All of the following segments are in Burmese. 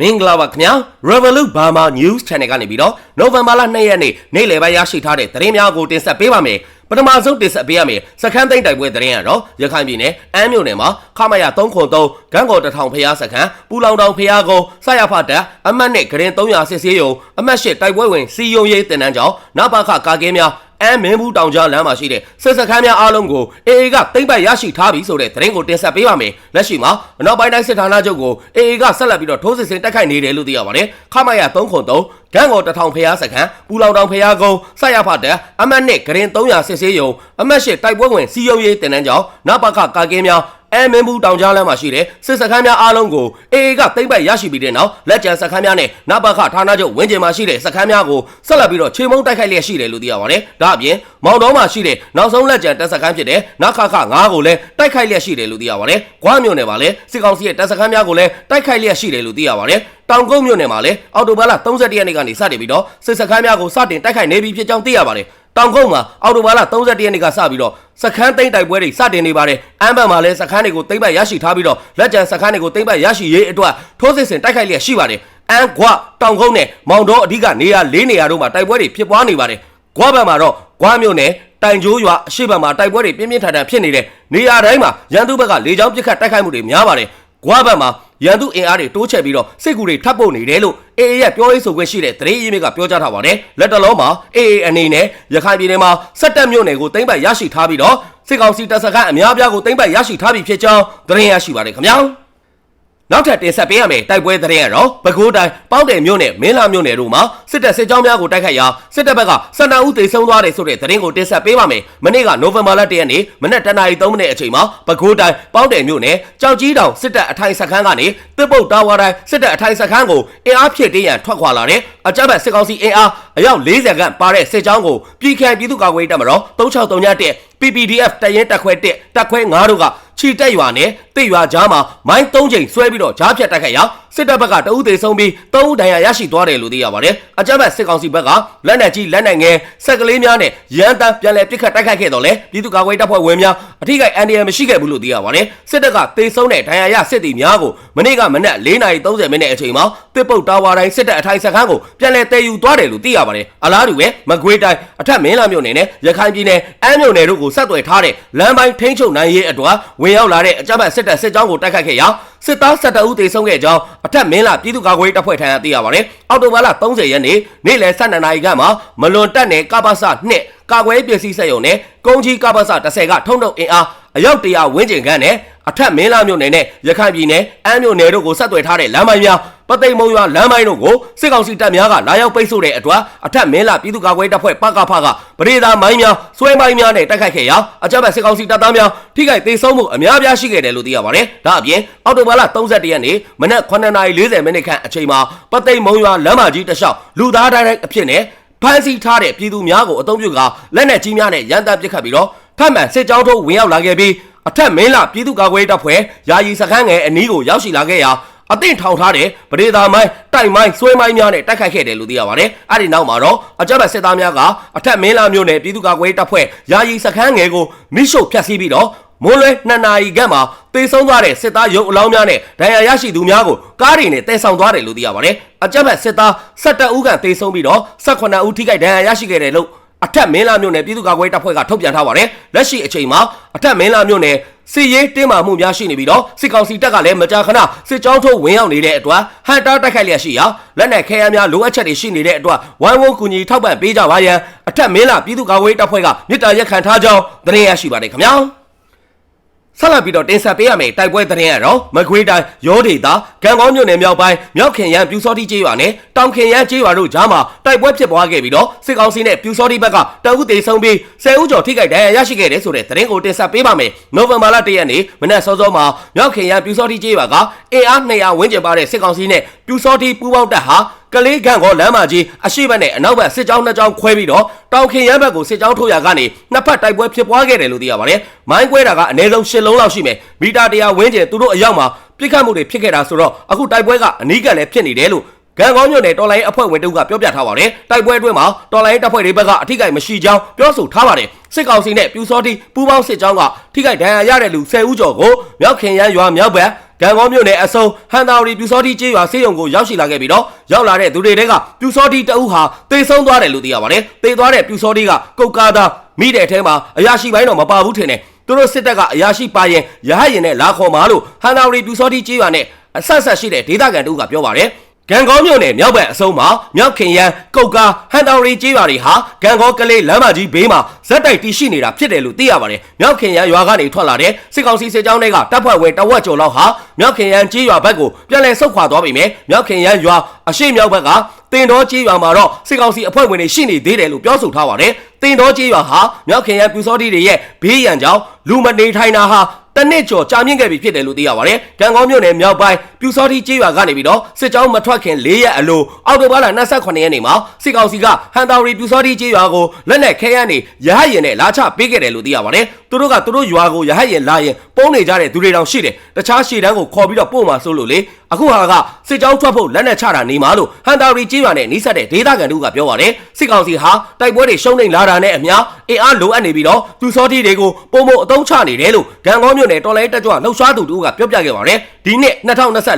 မင်္ဂလာပါခင်ဗျာ Revolut Burma News Channel ကနေပြီးတော့နိုဝင်ဘာလ2ရက်နေ့နေ့လယ်ပိုင်းရရှိထားတဲ့သတင်းများကိုတင်ဆက်ပေးပါမယ်ပထမဆုံးတင်ဆက်ပေးရမယ်စခန်းသိမ်းတိုက်ပွဲသတင်းကတော့ရခိုင်ပြည်နယ်အမ်းမြို့နယ်မှာခမရ303ဂန်းကော်တထောင်ဖျားစခန်းပူလောင်တောင်ဖျားကုန်းဆရဖတက်အမှတ်နဲ့ဂရင်300စစ်ဆေးရုံအမှတ်8တိုက်ပွဲဝင်စီယုံရေးတင်နန်းကြောင်းနဘခကာကဲများ အမ်းမင်းဘူးတောင်ကြားလမ်းမှာရှိတဲ့စစ်စခန်းများအားလုံးကိုအေအေကတိမ့်ပတ်ရရှိထားပြီဆိုတဲ့သတင်းကိုတင်ဆက်ပေးပါမယ်။လက်ရှိမှာအနောက်ပိုင်းတိုင်းစစ်ဌာနချုပ်ကိုအေအေကဆက်လက်ပြီးတော့ထိုးစစ်ဆင်တိုက်ခိုက်နေတယ်လို့သိရပါတယ်။ခမရ303ဂန်းကော်တထောင်ဖျားစခန်းပူလောင်တောင်ဖျားကုန်းဆရဖတက်အမှတ်နဲ့ဂရင်300စစ်ဆေးရုံအမှတ်8တိုက်ပွဲဝင်စီယုံရေးတင်နန်းကြောင်းနဘခကာကဲများ အဲမင်းဘူးတောင်ကြားလမ်းမှာရှိတဲ့စစ်စခန်းများအားလုံးကိုအေအေကသိမ့်ပတ်ရရှိပြီးတဲ့နောက်လက်ကျန်စခန်းများနဲ့နဘခဌာနချုပ်ဝင်းကျင်မှာရှိတဲ့စခန်းများကိုဆက်လက်ပြီးတော့ခြေမုံတိုက်ခိုက်လျက်ရှိတယ်လို့သိရပါတယ်။ဒါအပြင်မောင်တော်မှာရှိတဲ့နောက်ဆုံးလက်ကျန်တပ်စခန်းဖြစ်တဲ့နခခ9ကိုလည်းတိုက်ခိုက်လျက်ရှိတယ်လို့သိရပါတယ်။ကွာမြို့နယ်မှာလည်းစစ်ကောင်စီရဲ့တပ်စခန်းများကိုလည်းတိုက်ခိုက်လျက်ရှိတယ်လို့သိရပါတယ်။တောင်ကုန်းမြို့နယ်မှာလည်းအော်တိုဘာလ31ရက်နေ့ကနေစတင်ပြီးတော့စစ်စခန်းများကိုစတင်တိုက်ခိုက်နေပြီဖြစ်ကြောင်းသိရပါတယ်။ တောင်ကုန်းမှာအော်တိုဘာလ31ရက်နေ့ကစပြီးတော့စခန်းသိမ်းတိုက်ပွဲတွေစတင်နေပါတယ်။အမ်းဘက်မှာလည်းစခန်းတွေကိုသိမ်းပိုက်ရရှိထားပြီးတော့လက်ကျန်စခန်းတွေကိုသိမ်းပိုက်ရရှိရေးအတွက်ထိုးစစ်ဆင်တိုက်ခိုက်လျက်ရှိပါတယ်။အမ်းကွတောင်ကုန်းနဲ့မောင်တော်အဓိကနေရာ၄နေရာတို့မှာတိုက်ပွဲတွေဖြစ်ပွားနေပါတယ်။ကွဘက်မှာတော့ကွမြို့နယ်တိုင်ကျိုးရွာအရှိဘက်မှာတိုက်ပွဲတွေပြင်းပြင်းထန်ထန်ဖြစ်နေတယ်။နေရာတိုင်းမှာရန်သူဘက်ကလေကြောင်းပစ်ခတ်တိုက်ခိုက်မှုတွေများပါတယ်။ကွာဘက်မှာ ရန်သူအင်အားတွေတိုးချဲ့ပြီးတော့စစ်ကူတွေထပ်ပို့နေတယ်လို့အေအေရဲ့ပြောရေးဆိုခွင့်ရှိတဲ့သတင်းရင်းမြစ်ကပြောကြားထားပါတယ်လက်တလုံးမှာအေအေအနေနဲ့ရခိုင်ပြည်နယ်မှာစက်တက်မြို့နယ်ကိုသိမ်းပိုက်ရရှိထားပြီးတော့စစ်ကောင်စီတပ်စခန်းအများအပြားကိုသိမ်းပိုက်ရရှိထားပြီဖြစ်ကြောင်းသတင်းရရှိပါတယ်ခင်ဗျာ နောက်ထပ်တင်ဆက်ပေးရမယ်တိုက်ပွဲသတင်းကတော့ပဲခူးတိုင်းပေါက်တယ်မြို့နယ်မင်းလာမြို့နယ်တို့မှာစစ်တပ်စစ်ကြောင်းများကိုတိုက်ခိုက်ရာစစ်တပ်ဘက်ကစန္ဒဦးတေဆုံးသွားတယ်ဆိုတဲ့သတင်းကိုတင်ဆက်ပေးပါမယ်။မနေ့ကနိုဝင်ဘာလ၁ရက်နေ့မနက်တနာရီ3မိနစ်အချိန်မှာပဲခူးတိုင်းပေါက်တယ်မြို့နယ်ကြောက်ကြီးတောင်စစ်တပ်အထိုင်စခန်းကနေတစ်ပုတ်တာဝါတိုင်းစစ်တပ်အထိုင်စခန်းကိုအင်အားဖြည့်တင်းရန်ထွက်ခွာလာတဲ့အကြမ်းဖက်စစ်ကောင်စီအင်အား အယောက်40ခန့်ပါတဲ့စစ်ကြောင်းကိုပြည်ခံပြည်သူ့ကာကွယ်ရေးတပ်မတော်3639တက် PPDF တရင်တက်ခွဲ1တက်ခွဲ9တို့ကချီတက်ရွာနဲ့တိတ်ရွာကြားမှာမိုင်း၃ချိန်ဆွဲပြီးတော့ကြားဖြတ်တိုက်ခိုက်ရာ စစ်တပ်ဘက်ကတအုပ်သေးဆုံးပြီး၃ဦးဒဏ်ရာရရှိသွားတယ်လို့သိရပါတယ်။အကြမ်းဖက်စစ်ကောင်စီဘက်ကလက်နက်ကြီးလက်နက်ငယ်ဆက်ကလေးများနဲ့ရန်တမ်းပြန်လည်ပစ်ခတ်တိုက်ခိုက်ခဲ့တော့လေပြည်သူ့ကာကွယ်တပ်ဖွဲ့ဝင်များအထိကိအန်ဒီယမရှိခဲ့ဘူးလို့သိရပါတယ်။စစ်တပ်ကသေဆုံးတဲ့ဒဏ်ရာရစစ်သည်များကိုမနေ့ကမနက်4:30မိနစ်အချိန်မှာတစ်ပုတ်တာဝါတိုင်းစစ်တပ်အထိုင်စခန်းကိုပြန်လည်တည်ယူသွားတယ်လို့သိရပါတယ်။အလားတူပဲမကွေးတိုင်းအထက်မင်းလာမြို့နယ်နဲ့ရခိုင်ပြည်နယ်အမ်းမြို့နယ်တို့ကိုဆက်သွယ်ထားတဲ့လမ်းပိုင်းထိန်းချုပ်နိုင်ရေးအတွက်ဝင်ရောက်လာတဲ့အကြမ်းဖက်စစ်တပ်စစ်ကြောင်းကိုတိုက်ခိုက်ခဲ့ရာစစ်သား12ဦးသေဆုံးခဲ့ကြောင်းအထက်မင်းလာပြည်သူ့ကာကွယ်ရေးတပ်ဖွဲ့ထံကသိရပါတယ်။အောက်တိုဘာလ30ရက်နေ့နေ့လယ်12နာရီခန့်မှာမလွန်တက်နယ်ကပ္ပစ2ကာကွယ်ရေးပစ္စည်းစက်ရုံနဲ့ကုန်းကြီးကပ္ပစ10ကထုံးထုံအင်အားအယောက်တရာဝန်းကျင်ခန့်နဲ့အထက်မင်းလာမြို့နယ်နဲ့ရခိုင်ပြည်နယ်အမ်းမြို့နယ်တို့ကိုဆက်သွယ်ထားတဲ့လမ်းပိုင်းများ ပသိမ်မုံရွာလမ်းပိုင်းတို့ကိုစစ်ကောင်စီတပ်များကလာရောက်ပိတ်ဆို့တဲ့အတွက်အထက်မင်းလာပြည်သူ့ကာကွယ်တပ်ဖွဲ့ပကဖကပရိသာမိုင်းများစွဲမိုင်းများနဲ့တိုက်ခိုက်ခဲ့ရာအကြမ်းဖက်စစ်ကောင်စီတပ်သားများထိခိုက်ဒေဆုံးမှုအများပြားရှိခဲ့တယ်လို့သိရပါတယ်။ဒါအပြင်အောက်တိုဘာလ31ရက်နေ့မနက်9:40မိနစ်ခန့်အချိန်မှာပသိမ်မုံရွာလမ်းမကြီးတစ်လျှောက်လူသားတိုင်းအဖြစ်နဲ့ဖမ်းဆီးထားတဲ့ပြည်သူများကိုအုံပြုကလက်နက်ကြီးများနဲ့ရန်တပ်ပစ်ခတ်ပြီးတော့ထပ်မံစစ်ကြောင်းထိုးဝင်ရောက်လာခဲ့ပြီးအထက်မင်းလာပြည်သူ့ကာကွယ်ရေးတပ်ဖွဲ့ယာယီစခန်းငယ်အနီးကိုရောက်ရှိလာခဲ့ရာ အသင့်ထောင်ထားတဲ့ပရိသာမိုင်းတိုက်မိုင်းဆွဲမိုင်းများနဲ့တိုက်ခိုက်ခဲ့တယ်လို့သိရပါတယ်။အဲဒီနောက်မှာတော့အကြမ်းဖက်စစ်သားများကအထက်မင်းလာမြို့နယ်ပြည်သူ့ကာကွယ်ရေးတပ်ဖွဲ့ယာယီစခန်းငယ်ကိုမိရှုဖျက်ဆီးပြီးတော့မိုးလွဲနှစ်နာရီခန့်မှာတေဆုံးသွားတဲ့စစ်သားရုပ်အလောင်းများနဲ့ဒဏ်ရာရရှိသူများကိုကားတွေနဲ့တဲဆောင်သွားတယ်လို့သိရပါတယ်။အကြမ်းဖက်စစ်သား17ဦးခန့်တေဆုံးပြီးတော့18ဦးထိခိုက်ဒဏ်ရာရရှိခဲ့တယ်လို့ အထက်မင်းလာမြို့နယ်ပြည်သူ့ကာကွယ်တပ်ဖွဲ့ကထုတ်ပြန်ထားပါတယ်။လက်ရှိအချိန်မှာအထက်မင်းလာမြို့နယ်စစ်ရေးတင်းမာမှုများရှိနေပြီးတော့စစ်ကောင်စီတပ်ကလည်းမကြာခဏစစ်ကြောင်းထုတ်ဝင်ရောက်နေတဲ့အတွက်ဟန်တာတိုက်ခိုက်လျက်ရှိရာလက်နက်ခဲယမ်းများလိုအပ်ချက်တွေရှိနေတဲ့အတွက်ဝိုင်းဝန်းကူညီထောက်ပံ့ပေးကြပါရန်အထက်မင်းလာပြည်သူ့ကာကွယ်တပ်ဖွဲ့ကမြစ်တာရက်ခံထားကြောင်းသတင်းရရှိပါတယ်ခင်ဗျာ။ ဆက်လက်ပြီးတော့တင်ဆက်ပေးရမယ်တိုက်ပွဲသတင်းရတော့မကွေးတိုင်းရောဒေတာကံကောင်းမြို့နယ်မြောက်ပိုင်းမြောက်ခင်ရန်ပြူစောတိကျေးရွာနဲ့တောင်ခင်ရန်ကျေးရွာတို့ကြားမှာတိုက်ပွဲဖြစ်ပွားခဲ့ပြီးတော့စစ်ကောင်စီနဲ့ပြူစောတိဘက်ကတအုပ်သေးဆုံးပြီးဆယ်ဦးကျော်ထိခိုက်ဒဏ်ရာရရှိခဲ့တယ်ဆိုတဲ့သတင်းကိုတင်ဆက်ပေးပါမယ်နိုဝင်ဘာလ၁ရက်နေ့မနက်စောစောမှာမြောက်ခင်ရန်ပြူစောတိကျေးရွာကအင်အား200ဝန်းကျင်ပါတဲ့စစ်ကောင်စီနဲ့ပြူစောတိပူးပေါင်းတပ်ဟာ ကလေးကန့်ကောလမ်းမကြီးအရှိတ်ဘက်နဲ့အနောက်ဘက်စစ်ကြောင်းနှစ်ကြောင်းခွဲပြီးတော့တောင်ခင်ရမ်းဘက်ကိုစစ်ကြောင်းထိုးရကနေနှစ်ဖက်တိုက်ပွဲဖြစ်ပွားခဲ့တယ်လို့သိရပါတယ်။မိုင်းကွဲတာကအနည်းဆုံး၈လုံးလောက်ရှိမယ်။မီတာ100ဝန်းကျင်သူတို့အရောက်မှာပြစ်ခတ်မှုတွေဖြစ်ခဲ့တာဆိုတော့အခုတိုက်ပွဲကအနီးကပ်လည်းဖြစ်နေတယ်လို့ကံကောင်းမြို့နယ်တော်လိုင်းအဖွဲ့ဝင်တို့ကပြောပြထားပါတယ်။တိုက်ပွဲအတွင်းမှာတော်လိုင်းတပ်ဖွဲ့တွေဘက်ကအထိကိမရှိကြောင်းပြောဆိုထားပါတယ်။စစ်ကောင်စီနဲ့ပြူစောတိပူးပေါင်းစစ်ကြောင်းကထိကိဒဏ်ရာရတဲ့လူ10ဦးကျော်ကိုမြောက်ခင်ရန်ရွာမြောက်ဘက် ကံကောမြို့နယ်အစုံဟန်တာဝရီပြူစောတိကျေးရွာဆေးရုံကိုရောက်ရှိလာခဲ့ပြီးတော့ရောက်လာတဲ့သူတွေကပြူစောတိတအုပ်ဟာတေဆုံးသွားတယ်လို့သိရပါတယ်တေသွားတဲ့ပြူစောတိကကုတ်ကားသားမိတဲ့အထဲမှာအရာရှိပိုင်းတော့မပါဘူးထင်တယ်သူတို့စစ်တပ်ကအရာရှိပါရင်ရဟရင်နဲ့လာခေါ်မှာလို့ဟန်တာဝရီပြူစောတိကျေးရွာနဲ့အဆက်ဆက်ရှိတဲ့ဒေသခံတို့ကပြောပါတယ် ကံကောမြို့နယ်မြောက်ဘက်အစုံမှာမြောက်ခင်ရန်ကုတ်ကားဟန်တာရီကျေးရွာတွေဟာကံကောကလေးလမ်းမကြီးဘေးမှာဇက်တိုက်တည်ရှိနေတာဖြစ်တယ်လို့သိရပါတယ်။မြောက်ခင်ရန်ရွာကနေထွက်လာတဲ့စစ်ကောင်စီစစ်ကြောင်းတွေကတပ်ဖွဲ့ဝင်တဝက်ကျော်လောက်ဟာမြောက်ခင်ရန်ကျေးရွာဘက်ကိုပြန်လည်ဆုတ်ခွာသွားပြီမယ်။မြောက်ခင်ရန်ရွာအရှိမြောက်ဘက်ကတင်တော်ကျေးရွာမှာတော့စစ်ကောင်စီအဖွဲ့ဝင်တွေရှိနေသေးတယ်လို့ပြောဆိုထားပါတယ်။တင်တော်ကျေးရွာဟာမြောက်ခင်ရန်ပြူစောတိတွေရဲ့ဘေးရန်ကြောင့်လူမနေထိုင်တာဟာတနစ်ကျော်ကြာမြင့်ခဲ့ပြီဖြစ်တယ်လို့သိရပါတယ်။ကံကောမြို့နယ်မြောက်ပိုင်းပြူစောတိကျေးရွာကနေပြီးတော့စစ်ကြောင်းမထွက်ခင်၄ရက်အလိုအောက်တိုဘာလ28ရက်နေ့မှာစစ်ကောင်စီကဟန်တာရီပြူစောတိကျေးရွာကိုလက်နက်ခဲယမ်းနေရဟရင်နဲ့လာချပေးခဲ့တယ်လို့သိရပါတယ်။သူတို့ကသူတို့ရွာကိုရဟရင်လာရင်ပုံနေကြတဲ့သူတွေတောင်ရှိတယ်။တခြားရှေ့တန်းကိုခေါ်ပြီးတော့ပို့မှာဆိုလို့လေအခုဟာကစစ်ကြောင်းထွက်ဖို့လက်နက်ချတာနေမှာလို့ဟန်တာရီကျေးရွာနဲ့နှိစက်တဲ့ဒေသခံတို့ကပြောပါတယ်။စစ်ကောင်စီဟာတိုက်ပွဲတွေရှုံးနေလာတာနဲ့အမျှအင်အားလိုအပ်နေပြီးတော့ပြူစောတိတွေကိုပုံမအုံချနေတယ်လို့ဂံကောမြို့နယ်တော်လိုင်းတက်ကြွလှုပ်ရှားသူတို့ကပြောပြခဲ့ပါတယ်။ဒီနှစ်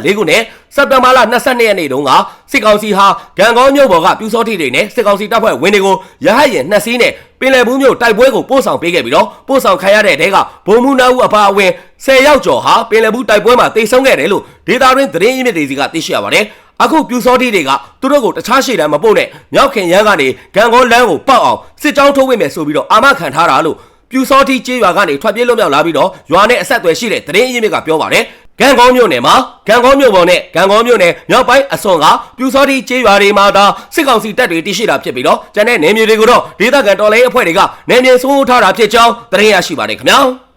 2024ခုနှစ်စက်တင်ဘာလ22ရက်နေ့တုန်းကစစ်ကောင်စီဟာဂံကောမြို့ပေါ်ကပြူစောတိတွေနဲ့စစ်ကောင်စီတပ်ဖွဲ့ဝင်တွေကိုရဟတ်ရင်နှစ်စီးနဲ့ပင်လယ်ဘူးမြို့တိုက်ပွဲကိုပို့ဆောင်ပေးခဲ့ပြီးတော့ပို့ဆောင်ခံရတဲ့တဲကဘုံမှုနာဦးအပါအဝင်10ရောက်ကျော်ဟာပင်လယ်ဘူးတိုက်ပွဲမှာတိတ်ဆုံးခဲ့တယ်လို့ဒေတာရင်းသတင်းရင်းမြစ်တွေစီကသိရှိရပါတယ်။အခုပြူစောတိတွေကသူတို့ကိုတခြားရှေ့တန်းမပို့နဲ့မြောက်ခင်ရန်ကနေဂံကောလမ်းကိုပောက်အောင်စစ်ကြောင်းထိုးဝင်မယ်ဆိုပြီးတော့အာမခံထားတာလို့ ပြူစောတိကျေးရွာကနေထွက်ပြေးလွတ်မြောက်လာပြီးတော့ရွာနဲ့အဆက်အသွယ်ရှိတဲ့သတင်းရင်းမြစ်ကပြောပါတယ်။ဂံကောမြို့နယ်မှာဂံကောမြို့ပေါ်နဲ့ဂံကောမြို့နယ်မြောက်ပိုင်းအစွန်ကပြူစောတိကျေးရွာတွေမှာသာစစ်ကောင်စီတပ်တွေတည်ရှိတာဖြစ်ပြီးတော့ကျန်တဲ့နယ်မြေတွေကိုတော့ဒေသခံတော်လှန်ရေးအဖွဲ့တွေကနယ်မြေစိုးထားတာဖြစ်ကြောင်းသတင်းရရှိပါတယ်ခင်ဗျာ။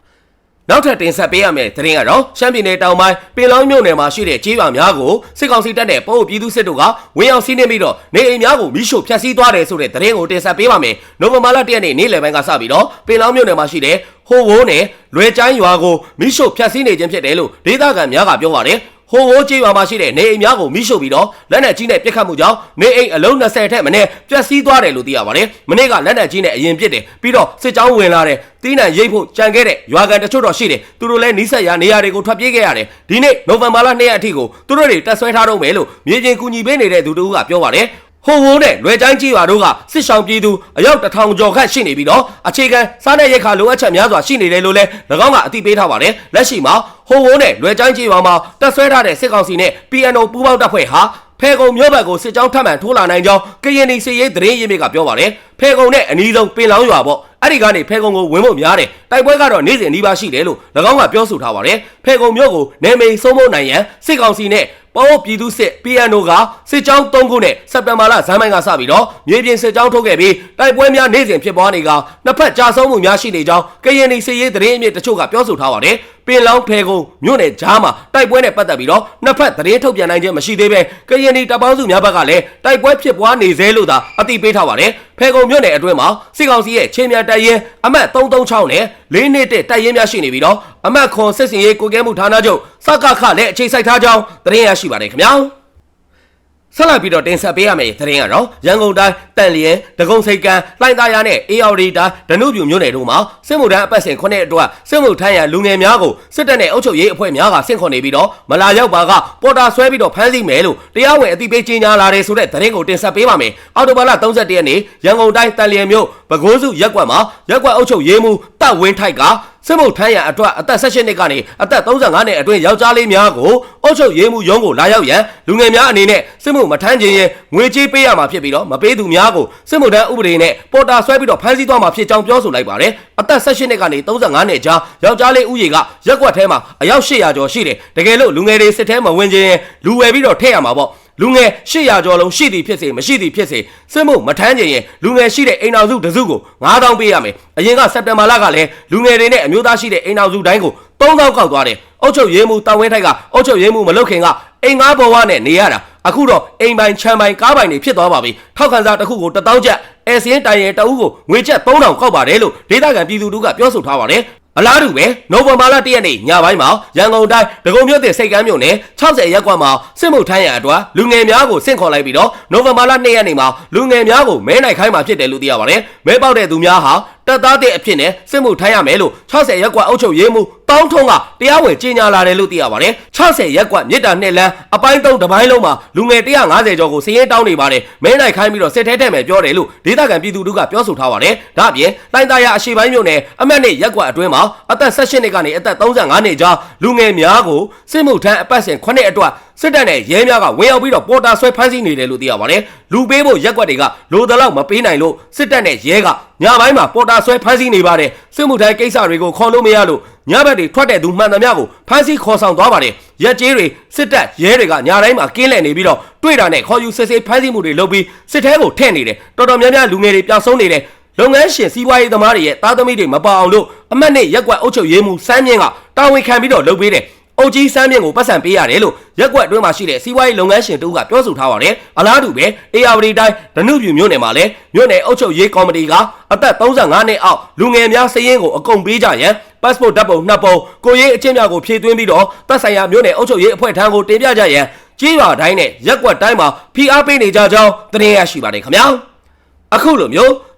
နောက်ထပ်တင်ဆက်ပေးရမယ့်သတင်းကတော့ရှမ်းပြည်နယ်တောင်ပိုင်းပင်လောင်းမြို့နယ်မှာရှိတဲ့ကြေးရွာများကိုစစ်ကောင်စီတပ်နဲ့ပို့ပြည်သူစစ်တို့ကဝင်ရောက်စီးနင်းပြီးတော့နေအိမ်များကိုမိရှို့ဖျက်ဆီးသွားတယ်ဆိုတဲ့သတင်းကိုတင်ဆက်ပေးပါမယ်။နိုဝင်ဘာလ၁ရက်နေ့နေ့လယ်ပိုင်းကစပြီးတော့ပင်လောင်းမြို့နယ်မှာရှိတဲ့ဟိုဝိုးနဲ့လွယ်ချိုင်းရွာကိုမိရှို့ဖျက်ဆီးနေခြင်းဖြစ်တယ်လို့ဒေသခံများကပြောပါတယ်။ ဟိုဝိုးကျေးရွာမှာရှိတဲ့နေအိမ်များကိုမိရှို့ပြီးတော့လက်နက်ကြီးနဲ့ပစ်ခတ်မှုကြောင့်နေအိမ်အလုံး20ထက်မနည်းပျက်စီးသွားတယ်လို့သိရပါတယ်။မနေ့ကလက်နက်ကြီးနဲ့အရင်ပစ်တယ်ပြီးတော့စစ်ကြောင်းဝင်လာတယ်တီးနှံရိတ်ဖို့ကြံခဲ့တဲ့ရွာကန်တချို့တော့ရှိတယ်သူတို့လည်းနီးစပ်ရာနေရာတွေကိုထွက်ပြေးခဲ့ရတယ်ဒီနေ့နိုဝင်ဘာလ2ရက်အထိကိုသူတို့တွေတက်ဆွဲထားတော့မယ်လို့မြေပြင်ကူညီပေးနေတဲ့သူတို့ကပြောပါတယ် ဟိုဝိုးနဲ့လွယ်တိုင်းကြီးရွာတို့ကစစ်ဆောင်ပြည်သူအယောက်တစ်ထောင်ကျော်ခန့်ရှိနေပြီးတော့အခြေခံစားတဲ့ရိတ်ခါလိုအပ်ချက်များစွာရှိနေတယ်လို့လည်း၎င်းကအသိပေးထားပါတယ်လက်ရှိမှာဟိုဝိုးနဲ့လွယ်တိုင်းကြီးရွာမှာတက်ဆွဲထားတဲ့စစ်ကောင်စီနဲ့ PNO ပူးပေါင်းတပ်ဖွဲ့ဟာဖဲကုံမြို့ဘက်ကိုစစ်ကြောင်းထပ်မံထိုးလာနိုင်ကြောင်းကရင်နီစီရေးသတင်းရင်းမြစ်ကပြောပါတယ်ဖဲကုံနဲ့အနီးဆုံးပင်လောင်းရွာပေါ့အဲ့ဒီကနေဖဲကုံကိုဝင်ဖို့များတယ်တိုက်ပွဲကတော့နေ့စဉ်နှီးပါရှိတယ်လို့၎င်းကပြောဆိုထားပါတယ်ဖဲကုံမြို့ကိုနေမိန်စိုးမိုးနိုင်ရန်စစ်ကောင်စီနဲ့ ပေါ်ပြည်သူစစ် PNO ကစစ်ကြောင်း၃ခုနဲ့စက်တင်ဘာလဇန်မိုင်းကစပြီးတော့မြေပြင်စစ်ကြောင်းထုတ်ခဲ့ပြီးတိုက်ပွဲများနေ့စဉ်ဖြစ်ပွားနေကနှစ်ဖက်ကြာဆုံးမှုများရှိနေကြောင်းကရင်နီစီရေးသတင်းအမြစ်တချို့ကပြောဆိုထားပါတယ်ပင်လောင်းဖဲကုံမြို့နယ်ကြားမှာတိုက်ပွဲနဲ့ပတ်သက်ပြီးတော့နှစ်ဖက်သတင်းထုတ်ပြန်နိုင်ခြင်းမရှိသေးပဲကရင်နီတပ်ပေါင်းစုများဘက်ကလည်းတိုက်ပွဲဖြစ်ပွားနေသေးလို့သာအသိပေးထားပါတယ်ဖဲကုံမြို့နယ်အတွင်းမှာစစ်ကောင်စီရဲ့ချင်းမြန်တပ်ရင်းအမှတ်336နဲ့၄နှစ်တဲ့တပ်ရင်းများရှိနေပြီးတော့အမှတ်ခွန်စစ်စင်ရေးကိုကဲမှုဌာနချုပ်စကခလည်းအခြေစိုက်ထားကြောင်းသတင်းရရှိပါတယ်ခင်ဗျာ ဆက်လက်ပြီးတော့တင်ဆက်ပေးရမယ့်သတင်းကတော့ရန်ကုန်တိုင်းတန်လျင်ဒဂုံစိတ်ကန်းလှိုင်းသားရနဲ့အေအော်ဒီတိုင်းဒနုပြူမြို့နယ်တို့မှာစစ်မှုထမ်းအပတ်စဉ်ခုနှစ်အတွက်စစ်မှုထမ်းရလူငယ်များကိုစစ်တပ်နဲ့အုပ်ချုပ်ရေးအဖွဲ့များကဆင့်ခေါ်နေပြီးတော့မလာရောက်ပါကပေါ်တာဆွဲပြီးတော့ဖမ်းဆီးမယ်လို့တရားဝင်အသိပေးကြေညာလာတယ်ဆိုတဲ့သတင်းကိုတင်ဆက်ပေးပါမယ်အော်တိုဘာလ31ရက်နေ့ရန်ကုန်တိုင်းတန်လျင်မြို့ပကိုးစုရက်ကွက်မှာရက်ကွက်အုပ်ချုပ်ရေးမှူးတပ်ဝင်းထိုက်က စစ်မှုထမ်းရန်အတွက်အသက်16နှစ်ကနေအသက်35နှစ်အတွင်းယောက်ျားလေးများကိုအုပ်ချုပ်ရေးမှုရုံးကိုလာရောက်ရန်လူငယ်များအနေနဲ့စစ်မှုမထမ်းခြင်းရင်ငွေကြေးပေးရမှာဖြစ်ပြီးတော့မပေးသူများကိုစစ်မှုထမ်းဥပဒေနဲ့ပေါ်တာဆွဲပြီးတော့ဖမ်းဆီးသွားမှာဖြစ်ကြောင်းပြောဆိုလိုက်ပါတယ်အသက်16နှစ်ကနေ35နှစ်ကြားယောက်ျားလေးဥယေကရက်ကွက်ထဲမှာအယောက်800ကျော်ရှိတယ်တကယ်လို့လူငယ်တွေစစ်ထဲမဝင်ခြင်းရင်လူဝယ်ပြီးတော့ထည့်ရမှာပေါ့ လူငယ်800ကျော်လုံးရှိသည်ဖြစ်စေမရှိသည်ဖြစ်စေစစ်မှုမထမ်းကြရင်လူငယ်ရှိတဲ့အိမ်တော်စုတစ်စုကို9000ပေးရမယ်အရင်ကစက်တင်ဘာလကလည်းလူငယ်တွေနဲ့အမျိုးသားရှိတဲ့အိမ်တော်စုတိုင်းကို3000ကောက်သွားတယ်အုတ်ချုပ်ရေးမှုတာဝင်းထိုက်ကအုတ်ချုပ်ရေးမှုမလုတ်ခင်ကအိမ်ငါးဘဝနဲ့နေရတာအခုတော့အိမ်ပိုင်ခြံပိုင်ကားပိုင်တွေဖြစ်သွားပါပြီထောက်ခံစားတစ်ခုကို1000ကျပ်အဲစင်းတိုင်ရင်တအုပ်ကိုငွေကျပ်3000ကောက်ပါတယ်လို့ဒေသခံပြည်သူတို့ကပြောဆိုထားပါတယ် အလားတူပဲနိုဝင်ဘာလ၁ရက်နေ့ညပိုင်းမှာရန်ကုန်တိုင်းဒဂုံမြို့တင်စိတ်ကမ်းမြို့နယ်60ရပ်ကွက်မှာစစ်မှုထမ်းရန်အတွက်လူငယ်များကိုဆင့်ခေါ်လိုက်ပြီးတော့နိုဝင်ဘာလ2ရက်နေ့မှာလူငယ်များကိုမဲနိုင်ခိုင်းမှာဖြစ်တယ်လို့သိရပါတယ်။မဲပေါက်တဲ့သူများဟာ တပ်သားတဲ့အဖြစ်နဲ့စစ်မှုထမ်းရမယ်လို့60ရပ်ကွက်အုပ်ချုပ်ရေးမှူးတတောင်းထုံးကတရားဝင်ကြီးညာလာတယ်လို့သိရပါတယ်60ရက်ကွက်မြစ်တာနှစ်လန်းအပိုင်း3တစ်ပိုင်းလုံးမှာလူငယ်150ကျော်ကိုစည်ရင်တောင်းနေပါတယ်မင်းနိုင်ခိုင်းပြီးတော့စစ်ထဲထဲမဲ့ပြောတယ်လို့ဒေသခံပြည်သူတို့ကပြောဆိုထားပါတယ်ဒါအပြင်တိုင်းသားရအရှိပိုင်းမြို့နယ်အမှတ်နှစ်ရက်ကွက်အတွင်းမှာအသက်18နှစ်ကနေအသက်35နှစ်ကြားလူငယ်များကိုစစ်မှုထမ်းအပတ်စဉ်9အတွက် စစ်တပ်နဲ့ရဲများကဝင်ရောက်ပြီးတော့ပေါ်တာဆွဲဖမ်းဆီးနေတယ်လို့သိရပါတယ်လူပေးဖို့ရက်ကွက်တွေကလိုတလောက်မပေးနိုင်လို့စစ်တပ်နဲ့ရဲကညပိုင်းမှာပေါ်တာဆွဲဖမ်းဆီးနေပါတယ်စစ်မှုထမ်းကိစ္စတွေကိုခေါ်လို့မရလို့ညဘက်တွေထွက်တဲ့သူမှန်သမျှကိုဖမ်းဆီးခေါ်ဆောင်သွားပါတယ်ရက်ကျေးတွေစစ်တပ်ရဲတွေကညတိုင်းမှာကင်းလည်နေပြီးတော့တွေ့တာနဲ့ခေါ်ယူစစ်ဆေးဖမ်းဆီးမှုတွေလုပ်ပြီးစစ်ထဲကိုထည့်နေတယ်တော်တော်များများလူငယ်တွေပျောက်ဆုံးနေတယ်လုပ်ငန်းရှင်စီးပွားရေးသမားတွေရဲ့သားသမီးတွေမပါအောင်လို့အမတ်နဲ့ရက်ကွက်အုပ်ချုပ်ရေးမှူးစမ်းမြင့်ကတာဝန်ခံပြီးတော့လုပ်ပေးတယ် အုတ်ကြီးစမ်းမြင့်ကိုပတ်စံပေးရတယ်လို့ရက်ကွက်အတွင်းမှာရှိတဲ့စီးပွားရေးလုပ်ငန်းရှင်တို့ကပြောဆိုထားပါတယ်။အလားတူပဲအေယာဝတီတိုင်းဒနုပြူမြို့နယ်မှာလည်းမြို့နယ်အုပ်ချုပ်ရေးကော်မတီကအသက်35နှစ်အောက်လူငယ်များစည်ရင်ကိုအကုန်ပေးကြရန် passport ဓာတ်ပုံနှစ်ပုံကိုရေးအချင်းများကိုဖြည့်သွင်းပြီးတော့တပ်ဆိုင်ရာမြို့နယ်အုပ်ချုပ်ရေးအဖွဲ့ထံကိုတင်ပြကြရန်ကြီးရွာတိုင်းနဲ့ရက်ကွက်တိုင်းမှာဖိအားပေးနေကြကြောင်းသတင်းရရှိပါတယ်ခင်ဗျာ။အခုလိုမျိုး